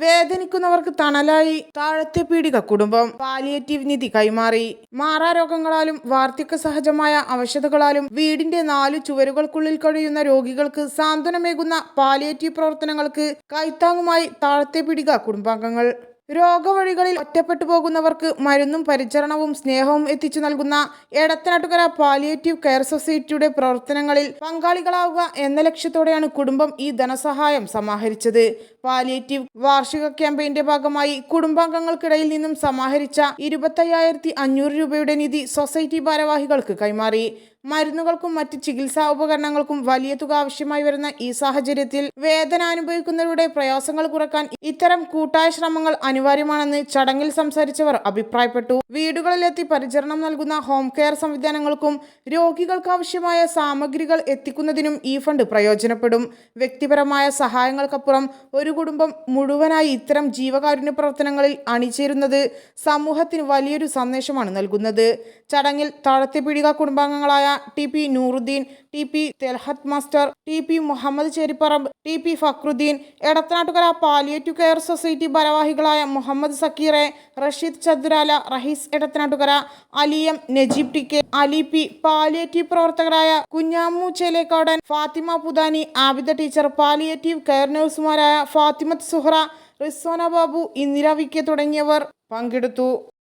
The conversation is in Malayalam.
വേദനിക്കുന്നവർക്ക് തണലായി താഴത്തെ പീഡിക കുടുംബം പാലിയേറ്റീവ് നിധി കൈമാറി. മാറാരോഗങ്ങളാലും വാർദ്ധക്യ സഹജമായ അവശതകളാലും വീടിന്റെ നാലു ചുവരുകൾക്കുള്ളിൽ കഴിയുന്ന രോഗികൾക്ക് സാന്ത്വനമേകുന്ന പാലിയേറ്റീവ് പ്രവർത്തനങ്ങൾക്ക് കൈത്താങ്ങുമായി താഴത്തെ പീഡിക കുടുംബാംഗങ്ങൾ. രോഗവഴികളിൽ ഒറ്റപ്പെട്ടു പോകുന്നവർക്ക് മരുന്നും പരിചരണവും സ്നേഹവും എത്തിച്ചു നൽകുന്ന എടത്തനാട്ടുകര പാലിയേറ്റീവ് കെയർ സൊസൈറ്റിയുടെ പ്രവർത്തനങ്ങളിൽ പങ്കാളികളാവുക എന്ന ലക്ഷ്യത്തോടെയാണ് കുടുംബം ഈ ധനസഹായം സമാഹരിച്ചത്. പാലിയേറ്റീവ് വാർഷിക ക്യാമ്പയിന്റെ ഭാഗമായി കുടുംബാംഗങ്ങൾക്കിടയിൽ നിന്നും സമാഹരിച്ച ഇരുപത്തയ്യായിരത്തി രൂപയുടെ നിധി സൊസൈറ്റി ഭാരവാഹികൾക്ക് കൈമാറി. മരുന്നുകൾക്കും മറ്റ് ചികിത്സാ ഉപകരണങ്ങൾക്കും വലിയ തുക ആവശ്യമായി വരുന്ന ഈ സാഹചര്യത്തിൽ വേദന അനുഭവിക്കുന്നവരുടെ പ്രയാസങ്ങൾ കുറയ്ക്കാൻ ഇത്തരം കൂട്ടായ ശ്രമങ്ങൾ അനിവാര്യമാണെന്ന് ചടങ്ങിൽ സംസാരിച്ചവർ അഭിപ്രായപ്പെട്ടു. വീടുകളിലെത്തി പരിചരണം നൽകുന്ന ഹോം കെയർ സംവിധാനങ്ങൾക്കും രോഗികൾക്ക് ആവശ്യമായ സാമഗ്രികൾ എത്തിക്കുന്നതിനും ഈ ഫണ്ട് പ്രയോജനപ്പെടും. വ്യക്തിപരമായ സഹായങ്ങൾക്കപ്പുറം ഒരു കുടുംബം മുഴുവനായി ഇത്തരം ജീവകാരുണ്യ പ്രവർത്തനങ്ങളിൽ അണിചേരുന്നത് സമൂഹത്തിന് വലിയൊരു സന്ദേശമാണ് നൽകുന്നത്. ചടങ്ങിൽ Thazhathe Peedika കുടുംബാംഗങ്ങളായ T P Nooruddin T P Thelhath master T P Muhammad Cheripparambu T P Fakhruddin Edathanattukara palliative care society ഭാരവാഹികളായ മുഹമ്മദ് സക്കീറെ Rasheed Chathurala Rahees Edathanattukara അലിയം Najeeb T K Ali P palliative പ്രവർത്തകരായ Kunhamu Chelekkadan Fathima Pudani Abida teacher palliative care നഴ്സുമാരായ Fathimath Suhra Rizona Babu Indira തുടങ്ങിയവർ പങ്കെടുത്തു.